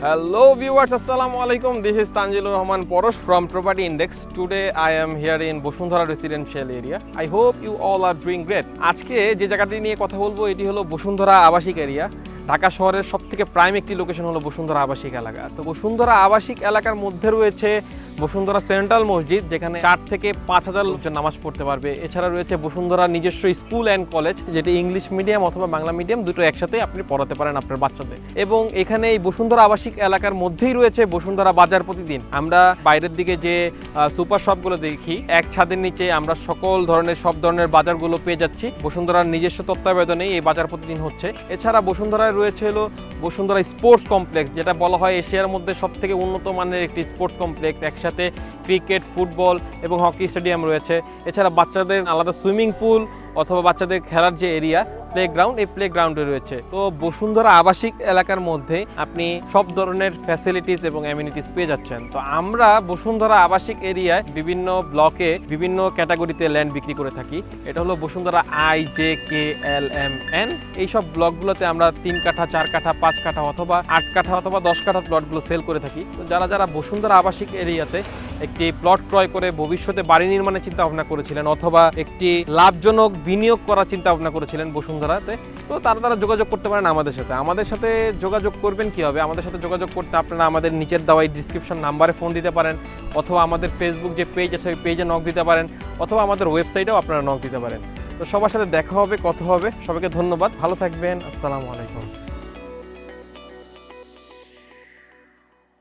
Hello viewers, Assalamu alaikum. This is Tanjilur Rahman Porosh from Property Index. Today I am here in Bosundhara residential area. I hope you all are doing great. আজকে যে জায়গাটি নিয়ে কথা বলব এটি হলো বসুন্ধরা আবাসিক এরিয়া ঢাকা শহরের সব থেকে প্রাইম একটি লোকেশন হলো বসুন্ধরা আবাসিক এলাকা। তো বসুন্ধরা আবাসিক এলাকার মধ্যে রয়েছে বসুন্ধরা সেন্ট্রাল মসজিদ, যেখানে চার থেকে পাঁচ হাজার লোকজন নামাজ পড়তে পারবে। এছাড়া রয়েছে বসুন্ধরা নিজস্ব স্কুল অ্যান্ড কলেজ যেটি ইংলিশ মিডিয়াম অথবা বাংলা মিডিয়াম দুটো একসাথে আপনি পড়াতে পারেন আপনার বাচ্চাদের। এবং এখানে এই বসুন্ধরা আবাসিক এলাকার মধ্যেই রয়েছে বসুন্ধরা বাজার প্রতিদিন। আমরা বাইরের দিকে যে সুপার শপগুলো দেখি, এক ছাদের নিচে আমরা সকল ধরনের, সব ধরনের বাজারগুলো পেয়ে যাচ্ছি। বসুন্ধরার নিজস্ব তত্ত্বাবধানেই এই বাজার প্রতিদিন হচ্ছে। এছাড়া বসুন্ধরায় রয়েছে হলো বসুন্ধরা স্পোর্টস কমপ্লেক্স, যেটা বলা হয় এশিয়ার মধ্যে সব থেকে উন্নত মানের একটি স্পোর্টস কমপ্লেক্স। একসাথে ক্রিকেট, ফুটবল এবং হকি স্টেডিয়াম রয়েছে। এছাড়া বাচ্চাদের আলাদা সুইমিং পুল অথবা বাচ্চাদের খেলার যে এরিয়া প্লেগ্রাউন্ড এই প্লেগ্রাউন্ডে রয়েছে। তো বসুন্ধরা আবাসিক এলাকার মধ্যে আপনি সব ধরনের ফ্যাসিলিটিস এবং অ্যামিনিটিস পেয়ে যাচ্ছেন। তো আমরা বসুন্ধরা আবাসিক এরিয়ায় বিভিন্ন ব্লকে বিভিন্ন ক্যাটাগরিতে ল্যান্ড বিক্রি করে থাকি। এটা হলো Bashundhara I J K L M N এইসব ব্লকগুলোতে আমরা তিন কাঠা, চার কাঠা, পাঁচ কাঠা অথবা আট কাঠা অথবা দশ কাঠা প্লটগুলো সেল করে থাকি। তো যারা যারা বসুন্ধরা আবাসিক এরিয়াতে একটি প্লট ক্রয় করে ভবিষ্যতে বাড়ি নির্মাণের চিন্তা ভাবনা করেছিলেন অথবা একটি লাভজনক বিনিয়োগ করার চিন্তা ভাবনা করেছিলেন বসুন্ধরাতে। তো তারা তারা যোগাযোগ করতে পারেন আমাদের সাথে। আমাদের সাথে যোগাযোগ করবেন কি হবে? আমাদের সাথে যোগাযোগ করতে আপনারা আমাদের নিচের দেওয়া এই ডিসক্রিপশন নাম্বারে ফোন দিতে পারেন অথবা আমাদের ফেসবুক যে পেজ আছে, ওই পেজে নক দিতে পারেন অথবা আমাদের ওয়েবসাইটেও আপনারা নক দিতে পারেন। তো সবার সাথে দেখা হবে, কথা হবে। সবাইকে ধন্যবাদ। ভালো থাকবেন। আসসালামু আলাইকুম।